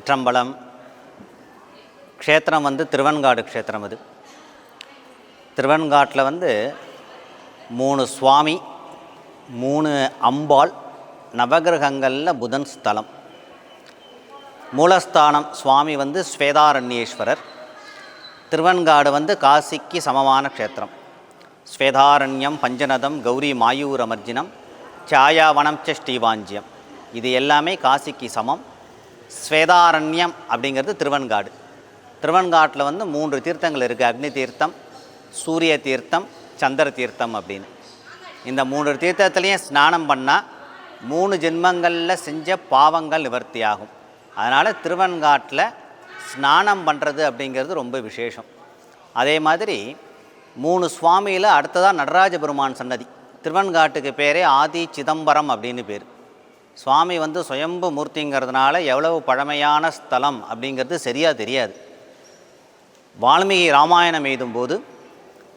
சிற்றம்பலம் க்ஷேத்திரம் வந்து திருவன்காடு க்ஷேத்திரம் அது. திருவன்காட்டில் வந்து மூணு சுவாமி மூணு அம்பாள் நவகிரகங்களில் புதன் ஸ்தலம். மூலஸ்தானம் சுவாமி வந்து ஸ்வேதாரண்யேஸ்வரர். திருவன்காடு வந்து காசிக்கு சமமான க்ஷேத்திரம். ஸ்வேதாரண்யம் பஞ்சநதம் கௌரி மாயூரமர்ஜினம் சாயாவனம் ச ஸ்ரீவாஞ்சியம். இது எல்லாமே காசிக்கு சமம். ஸ்வேதாரண்யம் அப்படிங்கிறது திருவன்காடு திருவன்காட்டில் வந்து மூன்று தீர்த்தங்கள் இருக்குது அக்னி தீர்த்தம் சூரிய தீர்த்தம் சந்திர தீர்த்தம் அப்படின்னு. இந்த மூன்று தீர்த்தத்துலேயும் ஸ்நானம் பண்ணால் மூணு ஜென்மங்களில் செஞ்ச பாவங்கள் நிவர்த்தி ஆகும் அதனால் திருவன்காட்டில் ஸ்நானம் பண்ணுறது அப்படிங்கிறது ரொம்ப விசேஷம். அதே மாதிரி மூணு சுவாமியில் அடுத்ததாக நடராஜ பெருமான் சன்னதி. திருவன்காட்டுக்கு பேரே ஆதி சிதம்பரம் அப்படின்னு பேர். சுவாமி வந்து சுயம்பு மூர்த்திங்கிறதுனால எவ்வளவு பழமையான ஸ்தலம் அப்படிங்கிறது சரியாக தெரியாது. வால்மீகி ராமாயணம் எழுதும்போது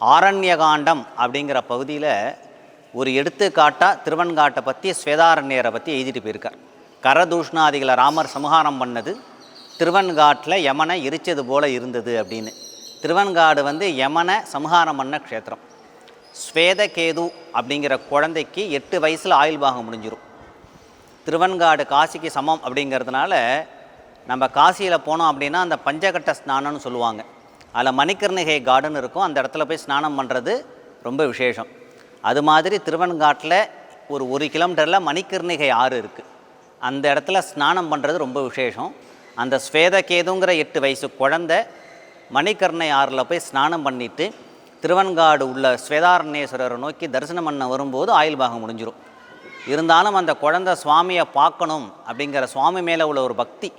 ஆரண்யகாண்டம் அப்படிங்கிற பகுதியில் ஒரு எடுத்துக்காட்டாக திருவன்காட்டை பற்றி ஸ்வேதாரண்யரை பற்றி எழுதிட்டு போயிருக்கார். கரதூஷ்ணாதிகளை ராமர் சமஹாரம் பண்ணது திருவன்காட்டில் யமனை எரிச்சது போல இருந்தது அப்படின்னு. திருவன்காடு வந்து யமனை சம்ஹாரம் பண்ண க்ஷேத்திரம். ஸ்வேதகேது அப்படிங்கிற குழந்தைக்கு எட்டு வயசில் ஆயுள் பாகம் முடிஞ்சிடும் திருவன்காடு காசிக்கு சமம் அப்படிங்கிறதுனால நம்ம காசியில் போனோம் அப்படின்னா அந்த பஞ்சகட்ட ஸ்நானம்னு சொல்லுவாங்க. அதில் மணிக்கர்ணிகை கார்டன் இருக்கும். அந்த இடத்துல போய் ஸ்நானம் பண்ணுறது ரொம்ப விசேஷம். அது மாதிரி திருவன்காட்டில் ஒரு ஒரு கிலோமீட்டரில் மணிக்கர்ணிகை ஆறு இருக்குது அந்த இடத்துல ஸ்நானம் பண்ணுறது ரொம்ப விசேஷம். அந்த ஸ்வேதகேதுங்கிற எட்டு வயசு குழந்தை மணிக்கர்ணை ஆறில் போய் ஸ்நானம் பண்ணிவிட்டு திருவன்காடு உள்ள ஸ்வேதாரண்யேஸ்வரரை நோக்கி தரிசனம் பண்ண வரும்போது ஆயுள் பாகம் முடிஞ்சிடும் இருந்தாலும் அந்த குழந்தை சுவாமியை பார்க்கணும் அப்படிங்கிற சுவாமி மேலே உள்ள ஒரு பக்தி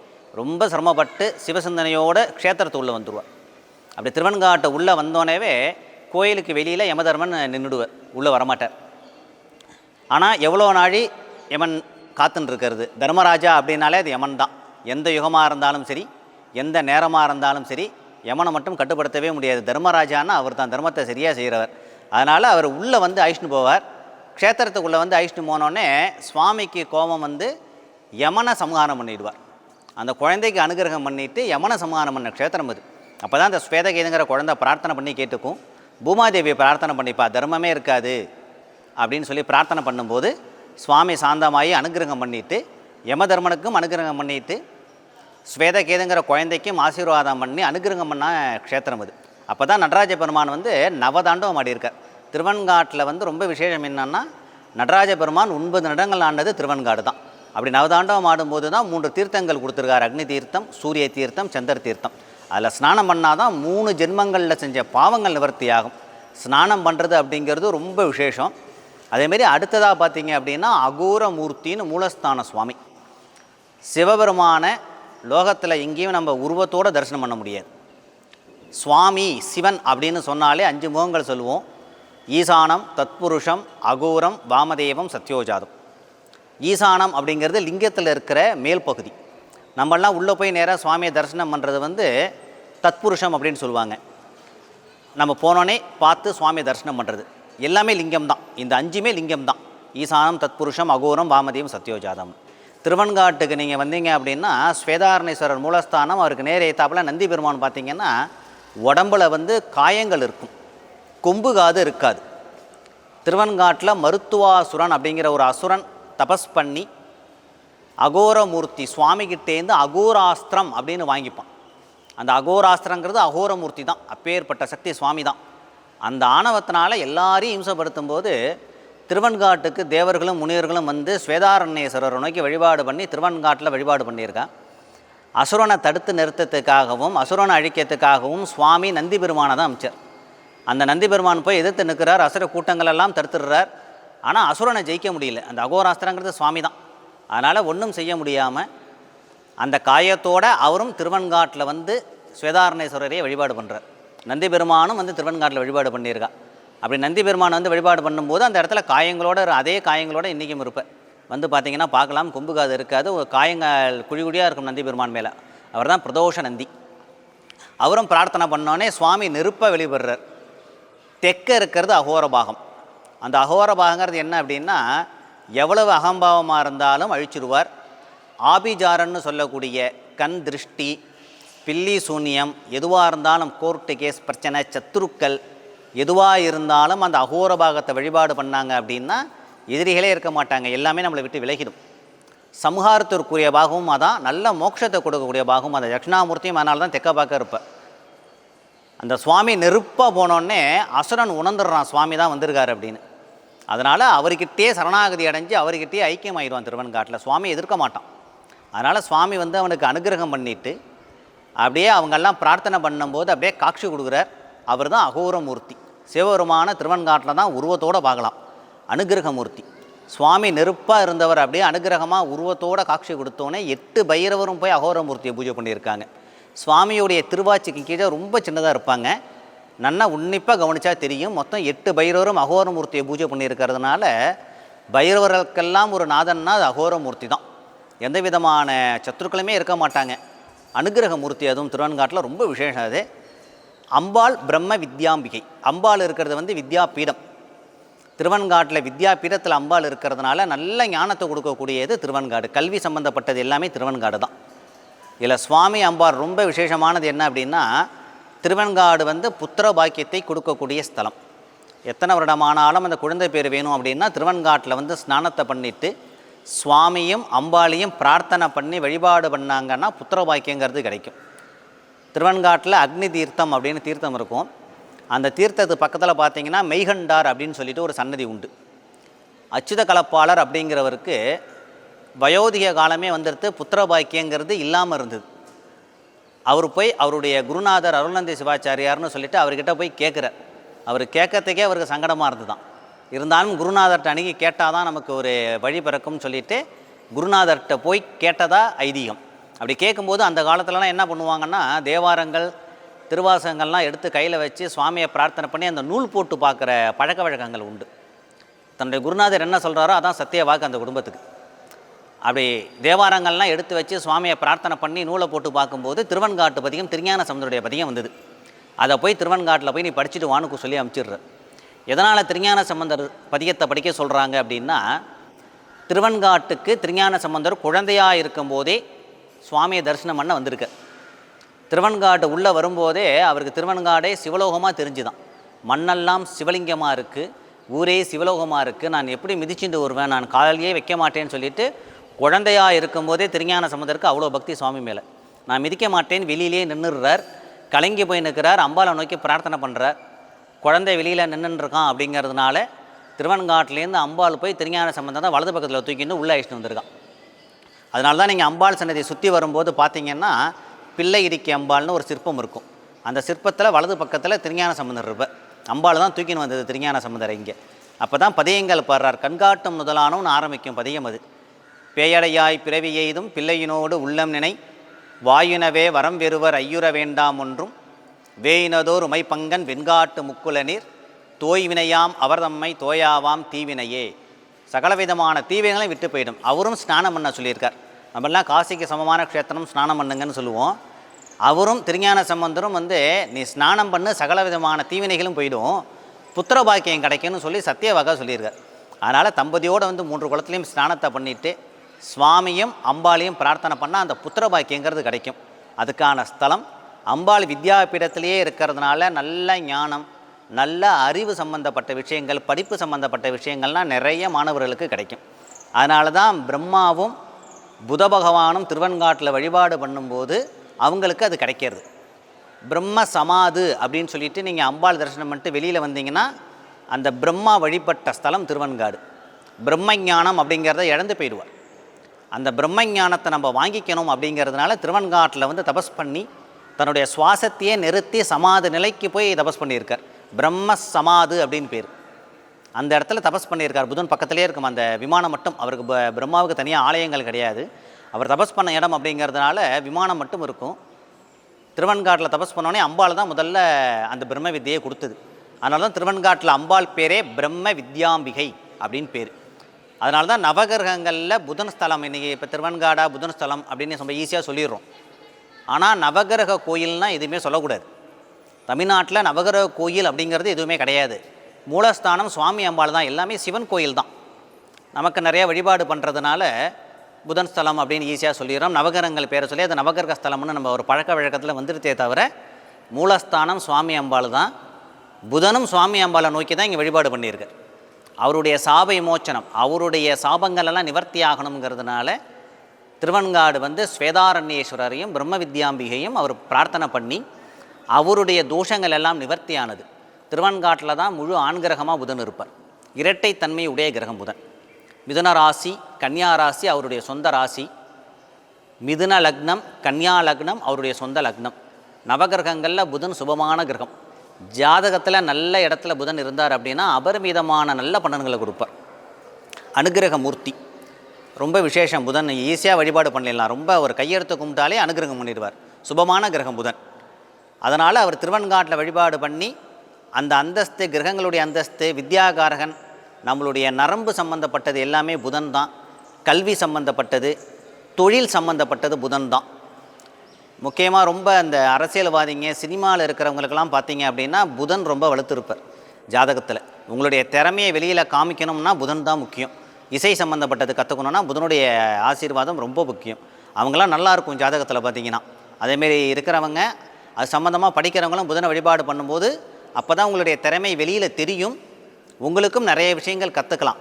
ரொம்ப சிரமப்பட்டு சிவசிந்தனையோடு க்ஷேத்திரத்து உள்ளே வந்துடுவார் அப்படி திருவன்காட்டு உள்ளே வந்தோடனேவே கோயிலுக்கு வெளியில் யமதர்மன் நின்றுடுவார் உள்ளே வரமாட்டார். ஆனால் எவ்வளோ நாழி யமன் காத்துன்னு இருக்கிறது தர்மராஜா அப்படின்னாலே அது யமன் தான். எந்த யுகமாக இருந்தாலும் சரி எந்த நேரமாக இருந்தாலும் சரி யமனை மட்டும் கட்டுப்படுத்தவே முடியாது. தர்மராஜான்னா அவர் தான் தர்மத்தை சரியாக செய்கிறவர் அதனால் அவர் உள்ளே வந்து ஐஷ்ணு போவார். க்ஷேத்திரத்துக்குள்ளே வந்து ஐஷ்ணு போனோடனே சுவாமிக்கு கோபம் வந்து யமனை சமகாரம் பண்ணிடுவார். அந்த குழந்தைக்கு அனுகிரகம் பண்ணிட்டு யமனை சமகாரம் பண்ண க்ஷேத்திரம் அது. அப்போ தான் அந்த ஸ்வேதகேதுங்கிற குழந்தை பிரார்த்தனை பண்ணி கேட்டுக்கும். பூமாதேவியை பிரார்த்தனை பண்ணிப்பா தர்மமே இருக்காது அப்படின்னு சொல்லி பிரார்த்தனை பண்ணும்போது சுவாமி சாந்தமாயி அனுகிரகம் பண்ணிட்டு யமதர்மனுக்கும் அனுகிரகம் பண்ணிட்டு ஸ்வேதகேதுங்கிற குழந்தைக்கும் ஆசீர்வாதம் பண்ணி அனுகிரகம் பண்ண க்ஷேத்திரம் அது. அப்போ தான் நடராஜ பெருமான் வந்து நவதாண்டவம் ஆடியிருக்கார். திருவன்காட்டில் வந்து ரொம்ப விசேஷம் என்னென்னா நடராஜ பெருமான் ஒன்பது நடங்கள் ஆண்டது திருவன்காடு தான். அப்படி நவதாண்டவம் ஆடும்போது தான் மூன்று தீர்த்தங்கள் கொடுத்துருக்காரு. அக்னி தீர்த்தம் சூரிய தீர்த்தம் சந்திர தீர்த்தம். அதில் ஸ்நானம் பண்ணால் தான் மூணு ஜென்மங்களில் செஞ்ச பாவங்கள் நிவர்த்தி ஆகும் ஸ்நானம் பண்ணுறது அப்படிங்கிறது ரொம்ப விசேஷம். அதேமாரி அடுத்ததாக பார்த்தீங்க அப்படின்னா அகூரமூர்த்தின்னு மூலஸ்தான சுவாமி. சிவபெருமான லோகத்தில் எங்கேயும் நம்ம உருவத்தோடு தரிசனம் பண்ண முடியாது. சுவாமி சிவன் அப்படின்னு சொன்னாலே அஞ்சு முகங்கள் சொல்லுவோம். ஈசானம் தத்புருஷம் அகோரம் வாமதேவம் சத்யோஜாதம். ஈசானம் அப்படிங்கிறது லிங்கத்தில் இருக்கிற மேல் பகுதி. நம்மளாம் உள்ளே போய் நேராக சுவாமியை தரிசனம் பண்ணுறது வந்து தத்புருஷம் அப்படின்னு சொல்லுவாங்க. நம்ம போனோன்னே பார்த்து சுவாமியை தரிசனம் பண்ணுறது எல்லாமே லிங்கம் தான் இந்த அஞ்சுமே லிங்கம் தான் ஈசானம் தத்புருஷம் அகோரம் வாமதேவம் சத்யோஜாதம். திருவன்காட்டுக்கு நீங்கள் வந்தீங்க அப்படின்னா ஸ்வேதாரணேஸ்வரர் மூலஸ்தானம் அவருக்கு நேரே ஏத்தாப்புல நந்தி பெருமான் பார்த்தீங்கன்னா உடம்புல வந்து காயங்கள் இருக்கும். கொம்பு காது இருக்காது. திருவன்காட்டில் மருத்துவாசுரன் அப்படிங்கிற ஒரு அசுரன் தபஸ் பண்ணி அகோரமூர்த்தி சுவாமிகிட்டேருந்து அகோராஸ்திரம் அப்படின்னு வாங்கிப்பான். அந்த அகோராஸ்திரங்கிறது அகோரமூர்த்தி தான். அப்பேற்பட்ட சக்தி சுவாமி தான். அந்த ஆணவத்தினால எல்லாரையும் இம்சப்படுத்தும் போது திருவன்காட்டுக்கு தேவர்களும் முனிவர்களும் வந்து ஸ்வேதாரண்யேஸ்வரரை நோக்கி வழிபாடு பண்ணி திருவன்காட்டில் வழிபாடு பண்ணியிருக்கான் அசுரனை தடுத்து நிறுத்தத்துக்காகவும் அசுரனை அழிக்கிறதுக்காகவும் சுவாமி நந்தி பெருமானை தான் அமைச்சர். அந்த நந்தி பெருமான் போய் எதிர்த்து நிற்கிறார் அசுர கூட்டங்கள் எல்லாம் தடுத்துடுறார். ஆனால் அசுரனை ஜெயிக்க முடியல. அந்த அகோராஸ்திரங்கிறது சுவாமி தான் அதனால் ஒன்றும் செய்ய முடியாமல் அந்த காயத்தோட அவரும் திருவன்காட்டில் வந்து ஸ்வேதாரணேஸ்வரரையே வழிபாடு பண்ணுறார் நந்தி பெருமானும் வந்து திருவன்காட்டில் வழிபாடு பண்ணியிருக்கா. அப்படி நந்தி பெருமான் வந்து வழிபாடு பண்ணும்போது அந்த இடத்துல காயங்களோட அதே காயங்களோட இன்றைக்கும் இருப்பேன் வந்து பார்த்தீங்கன்னா பார்க்கலாம் கொம்பு காது இருக்காது. ஒரு காயங்கள் குழி குழியாக இருக்கும் நந்தி பெருமான் மேலே. அவர் தான் பிரதோஷ நந்தி. அவரும் பிரார்த்தனை பண்ணோன்னே சுவாமி நெருப்பை வெளிப்படுறார். தெற்க இருக்கிறது அகோர பாகம். அந்த அகோர பாகங்கிறது என்ன அப்படின்னா எவ்வளவு அகம்பாவமாக இருந்தாலும் அழிச்சிருவார். ஆபிஜாரன்னு சொல்லக்கூடிய கண் திருஷ்டி பில்லி சூன்யம் எதுவாக இருந்தாலும் கோர்ட்டு கேஸ் பிரச்சனை சத்துருக்கள் எதுவாக இருந்தாலும் அந்த அகோர பாகத்தை வழிபாடு பண்ணாங்க அப்படின்னா எதிரிகளே இருக்க மாட்டாங்க. எல்லாமே நம்மளை விட்டு விலகிடும். சம்ஹாரத்திற்குரிய பாகமும் அதான். நல்ல மோட்சத்தை கொடுக்கக்கூடிய பாகமும் அந்த தட்சிணாமூர்த்தியும் அதனால தான் தெக்க பார்க்க இருப்பேன் அந்த சுவாமி நெருப்பாக போனோடனே அசுரன் உணர்ந்துடுறான் சுவாமி தான் வந்திருக்காரு அப்படின்னு. அதனால் அவர்கிட்டயே சரணாகதி அடைஞ்சு அவர்கிட்டயே ஐக்கியமாயிடுவான் திருவன்காட்டில் சுவாமி எதிர்க்க மாட்டான். அதனால் சுவாமி வந்து அவனுக்கு அனுகிரகம் பண்ணிட்டு அப்படியே அவங்கெல்லாம் பிரார்த்தனை பண்ணும்போது அப்படியே காட்சி கொடுக்குறார். அவர் தான் அகோரமூர்த்தி சிவபெருமான திருவன்காட்டில் தான் உருவத்தோடு பார்க்கலாம். அனுகிரகமூர்த்தி சுவாமி நெருப்பாக இருந்தவர் அப்படியே அனுகிரகமாக உருவத்தோட காட்சி கொடுத்தோன்னே எட்டு பைரவரும் போய் அகோரமூர்த்தியை பூஜை பண்ணியிருக்காங்க. சுவாமியுடைய திருவாச்சிக்கு கீழே ரொம்ப சின்னதாக இருப்பாங்க. நன்னா உன்னிப்பாக கவனிச்சா தெரியும். மொத்தம் எட்டு பைரவரும் அகோரமூர்த்தியை பூஜை பண்ணியிருக்கிறதுனால பைரவர்களுக்கெல்லாம் ஒரு நாதன்னா அது அகோரமூர்த்தி தான். எந்த விதமான சத்துருக்களுமே இருக்க மாட்டாங்க. அனுகிரக மூர்த்தி அதுவும் திருவன்காட்டில் ரொம்ப விசேஷம் அது. அம்பாள் பிரம்ம வித்யாம்பிகை. அம்பாள் இருக்கிறது வந்து வித்யாபீடம். திருவன்காட்டில் வித்யாபீடத்தில் அம்பாள் இருக்கிறதுனால நல்ல ஞானத்தை கொடுக்கக்கூடியது திருவன்காடு கல்வி சம்பந்தப்பட்டது எல்லாமே திருவன்காடு தான். இதில் சுவாமி அம்பார் ரொம்ப விசேஷமானது என்ன அப்படின்னா திருவெண்காடு வந்து புத்திர பாக்கியத்தை கொடுக்கக்கூடிய ஸ்தலம். எத்தனை வருடமானாலும் அந்த குழந்தை பேர் வேணும் அப்படின்னா திருவெண்காட்டில் வந்து ஸ்நானத்தை பண்ணிட்டு சுவாமியும் அம்பாளியும் பிரார்த்தனை பண்ணி வழிபாடு பண்ணாங்கன்னா புத்திர பாக்கியங்கிறது கிடைக்கும். திருவெண்காட்டில் அக்னி தீர்த்தம் அப்படின்னு தீர்த்தம் இருக்கும். அந்த தீர்த்தத்து பக்கத்தில் பார்த்தீங்கன்னா மெய்கண்டார் அப்படின்னு சொல்லிட்டு ஒரு சன்னதி உண்டு. அச்சுத கலப்பாளர் அப்படிங்கிறவருக்கு வயோதிக காலமே வந்துடுத்து புத்திர பாக்கியங்கிறது இல்லாமல் இருந்தது. அவர் போய் அவருடைய குருநாதர் அருள்நந்தி சிவாச்சாரியார்னு சொல்லிவிட்டு அவர்கிட்ட போய் கேட்குறார் அவர் கேட்கறதுக்கே அவருக்கு சங்கடமாக இருந்தது தான் இருந்தாலும் குருநாதர்கிட்ட அணுகி கேட்டால் தான் நமக்கு ஒரு வழி பிறக்கும்னு சொல்லிட்டு குருநாதர்கிட்ட போய் கேட்டதா ஐதீகம். அப்படி கேட்கும்போது அந்த காலத்துலலாம் என்ன பண்ணுவாங்கன்னா தேவாரங்கள் திருவாசகங்கள்லாம் எடுத்து கையில் வச்சு சுவாமியை பிரார்த்தனை பண்ணி அந்த நூல் போட்டு பார்க்குற பழக்க வழக்கங்கள் உண்டு. தன்னுடைய குருநாதர் என்ன சொல்கிறாரோ அதான் சத்திய வாக்கு அந்த குடும்பத்துக்கு. அப்படி தேவாரங்கள்லாம் எடுத்து வச்சு சுவாமியை பிரார்த்தனை பண்ணி நூலை போட்டு பார்க்கும்போது திருவன்காட்டு பதிகம் திருஞான சமுதருடைய பதிகம் வந்தது. அதை போய் திருவன்காட்டில் போய் நீ படிச்சுட்டு வானுக்கு சொல்லி அமுச்சிடுற. எதனால் திருஞான சம்பந்தர் பதிகத்தை படிக்க சொல்கிறாங்க அப்படின்னா திருவன்காட்டுக்கு திருஞான சம்பந்தர் குழந்தையாக இருக்கும்போதே சுவாமியை தரிசனம் பண்ண வந்திருக்க. திருவன்காட்டு உள்ளே வரும்போதே அவருக்கு திருவன்காடே சிவலோகமாக தெரிஞ்சுதான். மண்ணெல்லாம் சிவலிங்கமாக இருக்குது ஊரே சிவலோகமாக இருக்குது நான் எப்படி மிதிச்சுட்டு வருவேன் நான் காலையே வைக்க மாட்டேன்னு சொல்லிட்டு குழந்தையாக இருக்கும்போதே திருஞான சம்பந்தருக்கு அவ்வளோ பக்தி சுவாமி மேலே. நான் மிதிக்க மாட்டேன் வெளியிலேயே நின்றுடுறார் கலங்கி போய் நிற்கிறார் அம்பாளை நோக்கி பிரார்த்தனை பண்ணுறார் குழந்தை வெளியில் நின்றுருக்கான் அப்படிங்கிறதுனால திருவன்காட்டிலேருந்து அம்பாள் போய் திருஞான சம்பந்தம் தான் வலது பக்கத்தில் தூக்கின்னு உள்ளே அழிச்சிட்டு வந்திருக்கான். அதனால தான் நீங்கள் அம்பாள் சன்னதியை சுற்றி வரும்போது பார்த்தீங்கன்னா பிள்ளை இடிக்கை அம்பாள்னு ஒரு சிற்பம் இருக்கும். அந்த சிற்பத்தில் வலது பக்கத்தில் திருஞான சம்பந்தர் இருப்பார். அம்பாள் தான் தூக்கின்னு வந்தது திருஞான சம்பந்தர் இங்கே. அப்போ தான் பதியங்கள் பாடுறார். கண்காட்டும் முதலானவன் ஆரம்பிக்கும் பதியம் அது. பேயடையாய் பிறவி எய்தும் பிள்ளையினோடு உள்ளம் நினை வாயுனவே வரம் வெறுவர் ஐயுற வேண்டாம் ஒன்றும் வேயினதோர் உமைப்பங்கன் வெண்காட்டு முக்குல நீர் தோய்வினையாம் அவர் தம்மை தோயாவாம் தீவினையே. சகலவிதமான தீவினைகளையும் விட்டு போயிடும். அவரும் ஸ்நானம் பண்ண சொல்லியிருக்கார். நம்மெல்லாம் காசிக்கு சமமான க்ஷேத்திரம் ஸ்நானம் பண்ணுங்கன்னு சொல்லுவோம். அவரும் திருஞான சம்பந்தரும் வந்து நீ ஸ்நானம் பண்ணு சகல விதமான தீவினைகளும் போயிடும். புத்திர பாக்கியம் கிடைக்கும்னு சொல்லி சத்தியவாக சொல்லியிருக்கார். அதனால் தம்பதியோடு வந்து மூன்று குளத்துலேயும் ஸ்நானத்தை பண்ணிவிட்டு சுவாமியும் அம்பாளையும் பிரார்த்தனை பண்ணால் அந்த புத்திர பாக்கியங்கிறது கிடைக்கும். அதுக்கான ஸ்தலம் அம்பாள் வித்யாபீடத்திலேயே இருக்கிறதுனால நல்ல ஞானம் நல்ல அறிவு சம்பந்தப்பட்ட விஷயங்கள் படிப்பு சம்பந்தப்பட்ட விஷயங்கள்லாம் நிறைய மாணவர்களுக்கு கிடைக்கும். அதனால தான் பிரம்மாவும் புத பகவானும் திருவன்காட்டில் வழிபாடு பண்ணும்போது அவங்களுக்கு அது கிடைக்கிறது. பிரம்ம சமாது அப்படின்னு சொல்லிட்டு நீங்கள் அம்பாள் தரிசனம் பண்ணிட்டு வெளியில் வந்தீங்கன்னா அந்த பிரம்மா வழிபட்ட ஸ்தலம் திருவன்காடு பிரம்ம ஞானம் அப்படிங்கிறத இழந்து போயிடுவார் அந்த பிரம்ம ஞானத்தை நம்ம வாங்கிக்கணும் அப்படிங்கிறதுனால திருவன்காட்டில் வந்து தபஸ் பண்ணி தன்னுடைய சுவாசத்தையே நிறுத்தி சமாதி நிலைக்கு போய் தபஸ் பண்ணியிருக்கார். பிரம்ம சமாது அப்படின்னு பேர். அந்த இடத்துல தபஸ் பண்ணியிருக்கார். புதன் பக்கத்துலேயே இருக்கும் அந்த விமானம் மட்டும். அவருக்கு ப- பிரம்மாவுக்கு தனியாக ஆலயங்கள் கிடையாது. அவர் தபஸ் பண்ண இடம் அப்படிங்கிறதுனால விமானம் மட்டும் இருக்கும். திருவன்காட்டில் தபஸ் பண்ணோடனே அம்பாள் தான் முதல்ல அந்த பிரம்ம வித்தியை கொடுத்தது. அதனால தான் திருவன்காட்டில் அம்பாள் பேரே பிரம்ம வித்யாம்பிகை அப்படின்னு பேர். அதனால தான் நவகிரகங்களில் புதன் ஸ்தலம் இன்றைக்கி இப்போ திருவன்காடா புதன் ஸ்தலம் அப்படின்னு ரொம்ப ஈஸியாக சொல்லிடுறோம். ஆனால் நவகிரக கோயில்னால் எதுவுமே சொல்லக்கூடாது. தமிழ்நாட்டில் நவகிரக கோயில் அப்படிங்கிறது எதுவுமே கிடையாது. மூலஸ்தானம் சுவாமி அம்பாள் தான். எல்லாமே சிவன் கோயில் தான். நமக்கு நிறைய வழிபாடு பண்ணுறதுனால புதன் ஸ்தலம் அப்படின்னு ஈஸியாக சொல்லிடுறோம். நவகிரகங்கள் பேரை சொல்லி அது நவகிரக ஸ்தலம்னு நம்ம ஒரு பழக்க வழக்கத்தில் வந்துருத்தே தவிர மூலஸ்தானம் சுவாமி அம்பாள் தான். புதனும் சுவாமி அம்பாளை நோக்கி தான் இங்கே வழிபாடு பண்ணியிருக்கு. அவருடைய சாப விமோச்சனம் அவருடைய சாபங்களெல்லாம் நிவர்த்தி ஆகணுங்கிறதுனால திருவன்காடு வந்து ஸ்வேதாரண்யேஸ்வரரையும் பிரம்ம வித்யாம்பிகையும் அவர் பிரார்த்தனை பண்ணி அவருடைய தோஷங்கள் எல்லாம் நிவர்த்தியானது. திருவன்காட்டில் தான் முழு ஆண்கிரகமாக புதன் இருப்பார். இரட்டைத்தன்மை உடைய கிரகம் புதன். மிதுன ராசி கன்னியா ராசி அவருடைய சொந்த ராசி. மிதுன லக்னம் கன்னியா லக்னம் அவருடைய சொந்த லக்னம். நவகிரகங்களில் புதன் சுபமான கிரகம். ஜாதகத்தில் நல்ல இடத்துல புதன் இருந்தார் அப்படின்னா அபரிமிதமான நல்ல பலன்களை கொடுப்பார். அனுகிரக மூர்த்தி ரொம்ப விசேஷம். புதன் ஈஸியாக வழிபாடு பண்ணிடலாம். ரொம்ப ஒரு கையெழுத்து கும்பிட்டாலே அனுகிரகம் பண்ணிடுவார். சுபமான கிரகம் புதன். அதனால் அவர் திருவன்காட்டில் வழிபாடு பண்ணி அந்த அந்தஸ்து கிரகங்களுடைய அந்தஸ்து வித்யாகாரகன் நம்மளுடைய நரம்பு சம்பந்தப்பட்டது எல்லாமே புதன் தான். கல்வி சம்பந்தப்பட்டது தொழில் சம்பந்தப்பட்டது புதன் தான். முக்கியமாக ரொம்ப அந்த அரசியல்வாதிங்க சினிமாவில் இருக்கிறவங்களுக்கெல்லாம் பார்த்தீங்க அப்படின்னா புதன் ரொம்ப வலுத்திருப்பார் ஜாதகத்தில். உங்களுடைய திறமையை வெளியில் காமிக்கணும்னா புதன் தான் முக்கியம். இசை சம்மந்தப்பட்டது கற்றுக்கணுன்னா புதனுடைய ஆசீர்வாதம் ரொம்ப முக்கியம். அவங்களாம் நல்லாயிருக்கும் ஜாதகத்தில் பார்த்தீங்கன்னா. அதேமாரி இருக்கிறவங்க அது சம்மந்தமாக படிக்கிறவங்களும் புதனை வழிபாடு பண்ணும்போது அப்போ தான் உங்களுடைய திறமை வெளியில் தெரியும். உங்களுக்கும் நிறைய விஷயங்கள் கற்றுக்கலாம்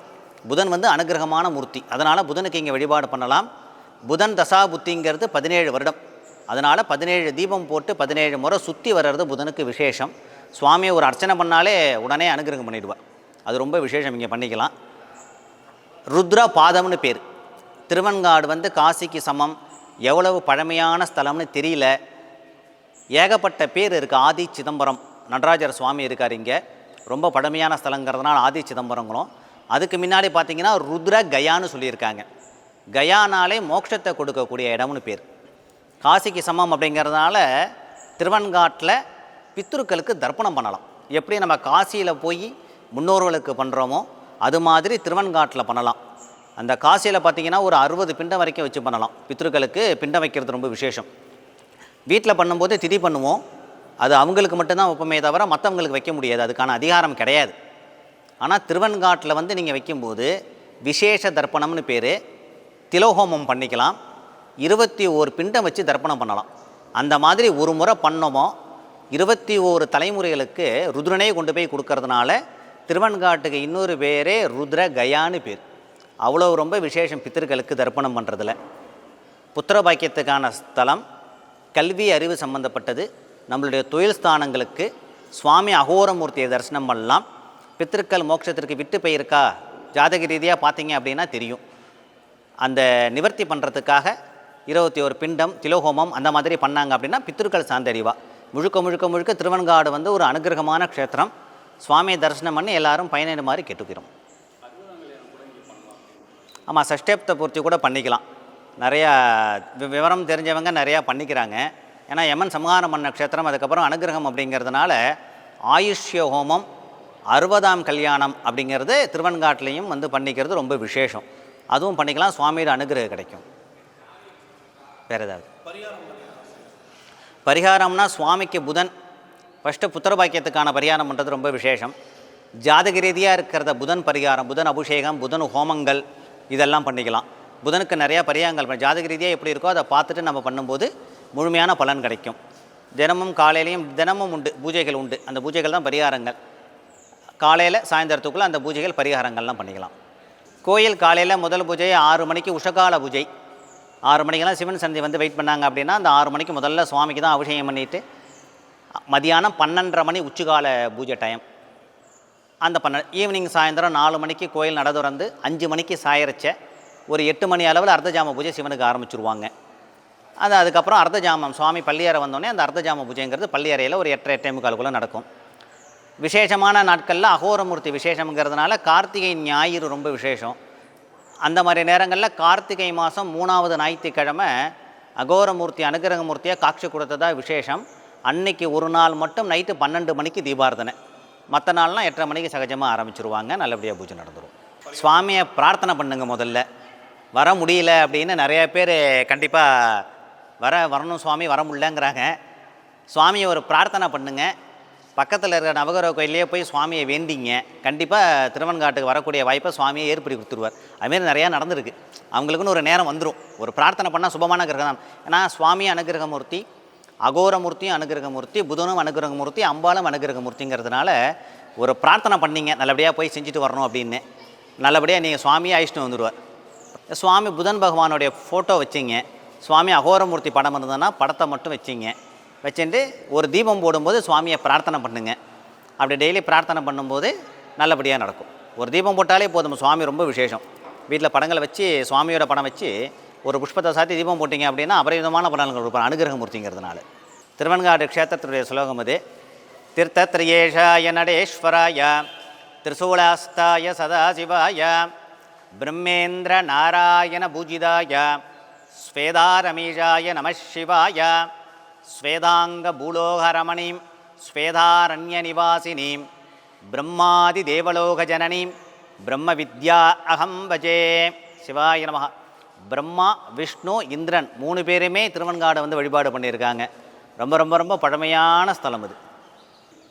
புதன் வந்து அனுகிரகமான மூர்த்தி. அதனால் புதனுக்கு இங்கே வழிபாடு பண்ணலாம். புதன் தசா புத்திங்கிறது பதினேழு வருடம். அதனால் பதினேழு தீபம் போட்டு பதினேழு முறை சுற்றி வர்றது புதனுக்கு விசேஷம். சுவாமியை ஒரு அர்ச்சனை பண்ணாலே உடனே அனுகிரகம் பண்ணிவிடுவார் அது ரொம்ப விசேஷம் இங்கே பண்ணிக்கலாம். ருத்ரா பாதம்னு பேர். திருவன்காடு வந்து காசிக்கு சமம். எவ்வளவு பழமையான ஸ்தலம்னு தெரியல. ஏகப்பட்ட பேர் இருக்குது ஆதி சிதம்பரம் நடராஜர் சுவாமி இருக்கார் இங்கே. ரொம்ப பழமையான ஸ்தலங்கிறதுனால ஆதி சிதம்பரங்களும். அதுக்கு முன்னாடி பார்த்தீங்கன்னா ருத்ர கயான்னு சொல்லியிருக்காங்க. கயானாலே மோட்சத்தை கொடுக்கக்கூடிய இடம்னு பேர். காசிக்கு சமம் அப்படிங்கிறதுனால திருவன்காட்டில் பித்ருக்களுக்கு தர்ப்பணம் பண்ணலாம். எப்படி நம்ம காசியில் போய் முன்னோர்களுக்கு பண்ணுறோமோ அது மாதிரி திருவன்காட்டில் பண்ணலாம். அந்த காசியில் பார்த்தீங்கன்னா ஒரு அறுபது பிண்டம் வரைக்கும் வச்சு பண்ணலாம். பித்ருக்களுக்கு பிண்டம் வைக்கிறது ரொம்ப விசேஷம். வீட்டில் பண்ணும்போது திதி பண்ணுவோம். அது அவங்களுக்கு மட்டும்தான் வைப்போமே தவிர மற்றவங்களுக்கு வைக்க முடியாது. அதுக்கான அதிகாரம் கிடையாது. ஆனால் திருவன்காட்டில் வந்து நீங்கள் வைக்கும்போது விசேஷ தர்ப்பணம்னு பேர் திலோகோமம் பண்ணிக்கலாம். இருபத்தி ஓரு பிண்டம் வச்சு தர்ப்பணம் பண்ணலாம். அந்த மாதிரி ஒரு முறை பண்ணோமோ இருபத்தி ஓரு தலைமுறைகளுக்கு ருத்ரனே கொண்டு போய் கொடுக்கறதுனால திருவன்காட்டுக்கு இன்னொரு பேரே ருத்ர கயான்னு பேர். அவ்வளோ ரொம்ப விசேஷம் பித்தர்களுக்கு தர்ப்பணம் பண்ணுறதுல புத்திர பாக்கியத்துக்கான ஸ்தலம் கல்வி அறிவு சம்பந்தப்பட்டது நம்மளுடைய தொழில் ஸ்தானங்களுக்கு சுவாமி அகோரமூர்த்தியை தரிசனம் பண்ணலாம். பித்திருக்கள் மோட்சத்திற்கு விட்டு போயிருக்கா? ஜாதக ரீதியாக பார்த்தீங்க அப்படின்னா தெரியும். அந்த நிவர்த்தி பண்ணுறதுக்காக இருபத்தி ஒரு பிண்டம் திலோகோமம் அந்த மாதிரி பண்ணாங்க அப்படின்னா பித்திருக்கள் சார்ந்தறிவா முழுக்க முழுக்க முழுக்க திருவன்காடு வந்து ஒரு அனுகிரகமான க்ஷேத்திரம். சுவாமியை தரிசனம் பண்ணி எல்லாரும் பயனிடுமாறு கேட்டுக்கிறோம். ஆமாம் சஷ்டேப்த பூர்த்தி கூட பண்ணிக்கலாம். நிறையா வி- விவரம் தெரிஞ்சவங்க நிறையா பண்ணிக்கிறாங்க. ஏன்னா யமன் சம்ஹாரம் பண்ண க்ஷேத்திரம் அதுக்கப்புறம் அனுகிரகம் அப்படிங்கிறதுனால ஆயுஷ்ய ஹோமம் அறுபதாம் கல்யாணம் அப்படிங்கிறது திருவன்காட்டிலையும் வந்து பண்ணிக்கிறது ரொம்ப விசேஷம். அதுவும் பண்ணிக்கலாம் சுவாமியோட அனுகிரகம் கிடைக்கும். வேறு ஏதாவது. பரிகாரம்னா சுவாமிக்கு புதன். ஃபஸ்ட்டு புத்திர பாக்கியத்துக்கான பரிகாரம் பண்ணுறது ரொம்ப விசேஷம். ஜாதக ரீதியாக இருக்கிறத புதன் பரிகாரம் புதன் அபிஷேகம் புதன் ஹோமங்கள் இதெல்லாம் பண்ணிக்கலாம். புதனுக்கு நிறையா பரிகாரங்கள் பண்ண- ஜாதக ரீதியாக எப்படி இருக்கோ அதை பார்த்துட்டு நம்ம பண்ணும்போது முழுமையான பலன் கிடைக்கும். தினமும் காலையிலையும் தினமும் உண்டு பூஜைகள் உண்டு. அந்த பூஜைகள் தான் பரிகாரங்கள். காலையில் சாயந்தரத்துக்குள்ளே அந்த பூஜைகள் பரிகாரங்கள்லாம் பண்ணிக்கலாம். கோயில் காலையில் முதல் பூஜை ஆறு மணிக்கு உஷகால பூஜை. ஆறு மணிக்கெல்லாம் சிவன் சந்தி வந்து வெயிட் பண்ணாங்க அப்படின்னா அந்த ஆறு மணிக்கு முதல்ல சுவாமிக்கு தான் அபிஷேகம் பண்ணிவிட்டு மதியானம் பன்னெண்டரை மணி உச்சிகால பூஜை டைம் அந்த பண்ண ஈவினிங் சாயந்தரம் நாலு மணிக்கு கோயில் நட திறந்து அஞ்சு மணிக்கு சாயரிச்ச ஒரு எட்டு மணி அளவில் அர்த்தஜாம பூஜை சிவனுக்கு ஆரம்பிச்சிருவாங்க. அது அதுக்கப்புறம் அர்த்தஜாமம் சுவாமி பள்ளியறை வந்தோடனே அந்த அர்த்தஜாம பூஜைங்கிறது பள்ளியறையில் ஒரு எட்டரை எட்டே முக்காலுக்குள்ளே நடக்கும். விசேஷமான நாட்களில் அகோரமூர்த்தி விசேஷங்கிறதுனால கார்த்திகை ஞாயிறு ரொம்ப விசேஷம். அந்த மாதிரி நேரங்களில் கார்த்திகை மாதம் மூணாவது ஞாயிற்றுக்கிழமை அகோரமூர்த்தி அனுகிரகமூர்த்தியாக காட்சி கொடுத்ததா விசேஷம். அன்னைக்கு ஒரு நாள் மட்டும் நைட்டு பன்னெண்டு மணிக்கு தீபார்த்தனை. மற்ற நாள்லாம் எட்டரை மணிக்கு சகஜமாக ஆரம்பிச்சிருவாங்க. நல்லபடியாக பூஜை நடந்துடும் சுவாமியை பிரார்த்தனை பண்ணுங்க முதல்ல. வர முடியல அப்படின்னு நிறைய பேர் கண்டிப்பாக வர வரணும் சுவாமி வர முடியலங்கிறாங்க. சுவாமியை ஒரு பிரார்த்தனை பண்ணுங்கள் பக்கத்தில் இருக்கிற நவகிரக கோயிலே போய் சுவாமியை வேண்டிங்க. கண்டிப்பாக திருவன்காட்டுக்கு வரக்கூடிய வாய்ப்பை சுவாமியை ஏற்படுத்தி கொடுத்துருவார். அதுமாரி நிறையா நடந்திருக்கு. அவங்களுக்குன்னு ஒரு நேரம் வந்துடும் ஒரு பிரார்த்தனை பண்ணால் சுபமான கிரகம் ஏன்னா சுவாமி அனுகிரகமூர்த்தி அகோரமூர்த்தியும் அனுகிரகமூர்த்தி புதனும் அனுகிரகமூர்த்தி அம்பாலும் அனுகிரகமூர்த்திங்கிறதுனால ஒரு பிரார்த்தனை பண்ணீங்க. நல்லபடியாக போய் செஞ்சுட்டு வரணும் அப்படின்னு. நல்லபடியாக நீங்கள் சுவாமியை அழிச்சிட்டு வந்துடுவார் சுவாமி புதன் பகவானுடைய ஃபோட்டோ வச்சிங்க. சுவாமி அகோரமூர்த்தி படம் இருந்ததுன்னா படத்தை மட்டும் வச்சிங்க. வச்சுட்டு ஒரு தீபம் போடும்போது சுவாமியை பிரார்த்தனை பண்ணுங்க. அப்படி டெய்லி பிரார்த்தனை பண்ணும்போது நல்லபடியாக நடக்கும். ஒரு தீபம் போட்டாலே போதும். சுவாமி ரொம்ப விசேஷம். வீட்டில் படங்களை வச்சு சுவாமியோட படம் வச்சு ஒரு புஷ்பத்தை சாத்தி தீபம் போட்டிங்க அப்படின்னா அபரிவிதமான படங்கள் கொடுப்பார் அனுகிரகமூர்த்திங்கிறதுனால. திருவன்காடு க்ஷேத்திரத்துடைய சுலோகம் அது. திருத்தத்ரியேஷாய நடேஸ்வராய திரிசூலாஸ்தாய சதாசிவாய பிரம்மேந்திர நாராயண பூஜிதாய ஸ்வேதாரமீஷாய நம சிவாய ஸ்வேதாங்க பூலோகரமணீம் ஸ்வேதாரண்ய நிவாசினீம் பிரம்மாதி தேவலோக ஜனனீம் பிரம்ம வித்யா அகம் பஜே சிவாய நமஹ. பிரம்மா விஷ்ணு இந்திரன் மூணு பேருமே திருவன்காடு வந்து வழிபாடு பண்ணியிருக்காங்க. ரொம்ப ரொம்ப ரொம்ப பழமையான ஸ்தலம் இது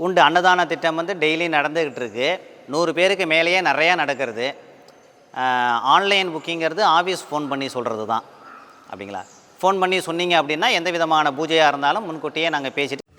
உண்டு அன்னதான திட்டம் வந்து டெய்லி நடந்துக்கிட்டு இருக்குது நூறு பேருக்கு மேலேயே நிறையா நடக்கிறது. ஆன்லைன் புக்கிங்கிறது ஆஃபீஸ் ஃபோன் பண்ணி சொல்கிறது தான் அப்படிங்களா? ஃபோன் பண்ணி சொன்னீங்க அப்படின்னா எந்த விதமான பூஜையாக இருந்தாலும் முன்கூட்டியே நாங்கள் பேசிட்டு